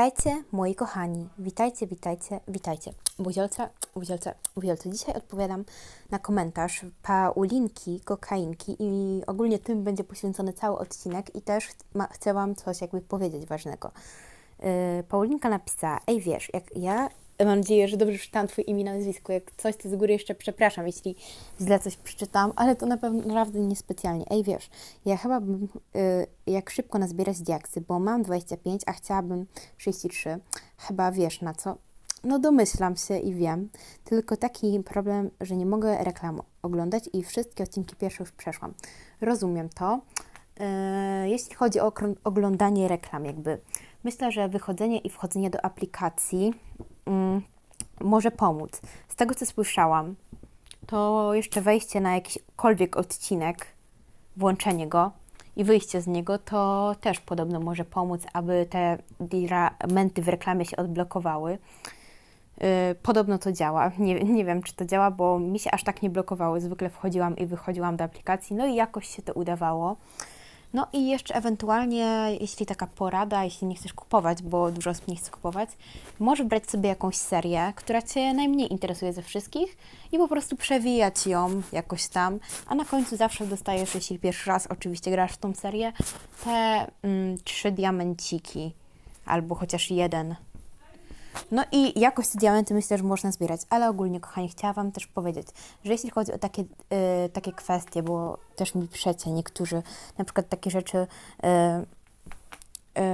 Witajcie, moi kochani. Witajcie, witajcie, witajcie. Buziolce, buziolce, buziolce. Dzisiaj odpowiadam na komentarz Paulinki, kokainki i ogólnie tym będzie poświęcony cały odcinek i też chcę Wam coś jakby powiedzieć ważnego. Yy, Paulinka napisała, ej wiesz, jak ja mam nadzieję, że dobrze przeczytałam Twoje imię i nazwisko, jak coś to z góry jeszcze przepraszam, jeśli źle coś przeczytałam, ale to na pewno naprawdę niespecjalnie. Ej wiesz, ja chyba bym, yy, jak szybko nazbierać diaksy, bo mam 25, a chciałabym 33. Chyba wiesz na co? No domyślam się i wiem, tylko taki problem, że nie mogę reklam oglądać i wszystkie odcinki pierwsze już przeszłam. Rozumiem to. Yy, jeśli chodzi o oglądanie reklam, jakby myślę, że wychodzenie i wchodzenie do aplikacji może pomóc. Z tego co słyszałam, to jeszcze wejście na jakikolwiek odcinek, włączenie go i wyjście z niego, to też podobno może pomóc, aby te diramenty w reklamie się odblokowały. Yy, Podobno to działa. Nie, nie wiem, czy to działa, bo mi się aż tak nie blokowały. Zwykle wchodziłam i wychodziłam do aplikacji, no i jakoś się to udawało. No i jeszcze ewentualnie, jeśli taka porada, jeśli nie chcesz kupować, bo dużo osób nie chce kupować, możesz brać sobie jakąś serię, która Cię najmniej interesuje ze wszystkich i po prostu przewijać ją jakoś tam, a na końcu zawsze dostajesz, jeśli pierwszy raz oczywiście grasz w tą serię, te mm, trzy diamenciki albo chociaż jeden. No i jakoś te diamenty myślę, że można zbierać, ale ogólnie, kochani, chciałam Wam też powiedzieć, że jeśli chodzi o takie, y, takie kwestie, bo też mi piszecie niektórzy, na przykład takie rzeczy, y,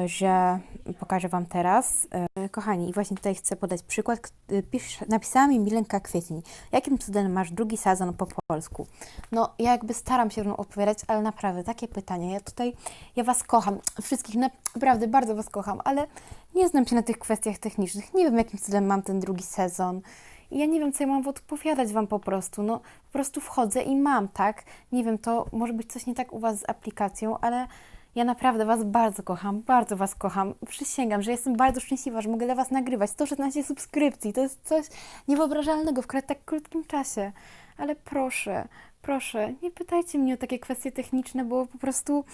że pokażę Wam teraz. Y, kochani, i właśnie tutaj chcę podać przykład. Y, Pisz, napisała mi Milenka Kwiecień, jakim cudem masz drugi sezon po polsku? No, ja jakby staram się odpowiadać, ale naprawdę, takie pytanie, ja tutaj, ja Was kocham, wszystkich, naprawdę bardzo Was kocham, ale nie znam się na tych kwestiach technicznych, nie wiem, jakim cudem mam ten drugi sezon. Ja nie wiem, co ja mam odpowiadać Wam po prostu. No, po prostu wchodzę i mam, tak? Nie wiem, to może być coś nie tak u Was z aplikacją, ale ja naprawdę Was bardzo kocham, bardzo Was kocham. Przysięgam, że jestem bardzo szczęśliwa, że mogę dla Was nagrywać 116 subskrypcji. To jest coś niewyobrażalnego w tak krótkim czasie. Ale proszę, proszę, nie pytajcie mnie o takie kwestie techniczne, bo po prostu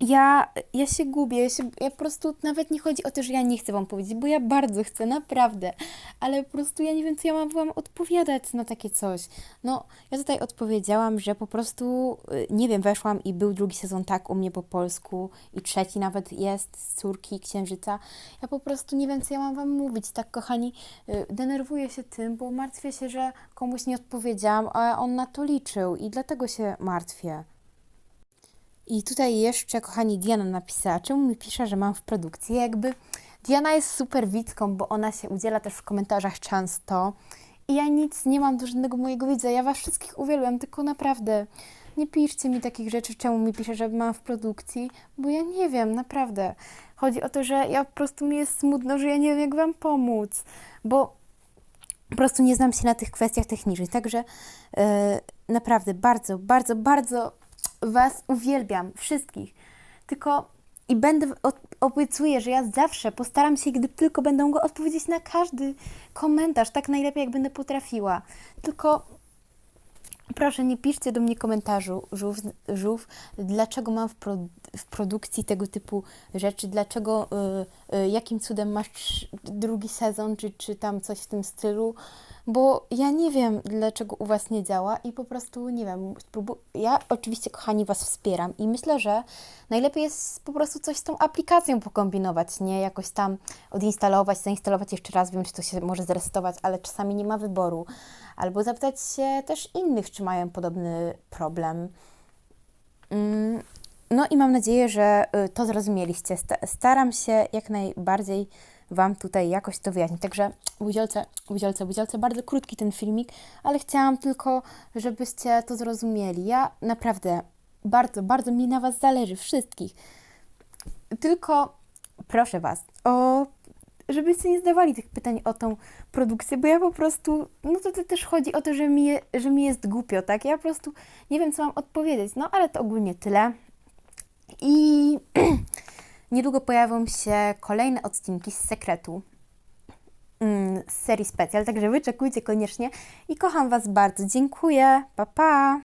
ja, ja się gubię, ja, się, ja po prostu nawet nie chodzi o to, że ja nie chcę Wam powiedzieć, bo ja bardzo chcę, naprawdę, ale po prostu ja nie wiem, co ja mam Wam odpowiadać na takie coś. No, ja tutaj odpowiedziałam, że po prostu, y, nie wiem, weszłam i był drugi sezon tak u mnie po polsku i trzeci nawet jest z córki Księżyca. Ja po prostu nie wiem, co ja mam Wam mówić, tak kochani, y, denerwuję się tym, bo martwię się, że komuś nie odpowiedziałam, a on na to liczył i dlatego się martwię. I tutaj jeszcze, kochani, Diana napisała, czemu mi pisze, że mam w produkcji. Jakby Diana jest super widzką, bo ona się udziela też w komentarzach często. I ja nic nie mam do żadnego mojego widza. Ja was wszystkich uwielbiam, tylko naprawdę nie piszcie mi takich rzeczy, czemu mi pisze, że mam w produkcji, bo ja nie wiem, naprawdę. Chodzi o to, że ja po prostu mi jest smutno, że ja nie wiem, jak wam pomóc, bo po prostu nie znam się na tych kwestiach technicznych. Także e, naprawdę bardzo, bardzo, bardzo Was uwielbiam, wszystkich. Tylko i będę, obiecuję, że ja zawsze postaram się, gdy tylko będę mogła odpowiedzieć na każdy komentarz, tak najlepiej, jak będę potrafiła. Tylko proszę, nie piszcie do mnie komentarzu, żółw, żółw dlaczego mam w, pro, w produkcji tego typu rzeczy, dlaczego, y, y, jakim cudem masz drugi sezon, czy, czy tam coś w tym stylu, bo ja nie wiem, dlaczego u Was nie działa i po prostu nie wiem. Ja oczywiście, kochani, Was wspieram i myślę, że najlepiej jest po prostu coś z tą aplikacją pokombinować, nie jakoś tam odinstalować, zainstalować jeszcze raz, wiem, czy to się może zresetować, ale czasami nie ma wyboru. Albo zapytać się też innych, czy mają podobny problem. Mm, No i mam nadzieję, że y, to zrozumieliście. Sta- Staram się jak najbardziej Wam tutaj jakoś to wyjaśnić. Także buziolce, buziolce, buziolce, bardzo krótki ten filmik, ale chciałam tylko, żebyście to zrozumieli. Ja naprawdę bardzo, bardzo mi na Was zależy, wszystkich. Tylko proszę Was o żebyście nie zdawali tych pytań o tą produkcję, bo ja po prostu, no to, to też chodzi o to, że mi, je, że mi jest głupio, tak? Ja po prostu nie wiem, co mam odpowiedzieć, no ale to ogólnie tyle. I niedługo pojawią się kolejne odcinki z sekretu mm, z serii specjal, także wyczekujcie koniecznie i kocham Was bardzo. Dziękuję, pa pa!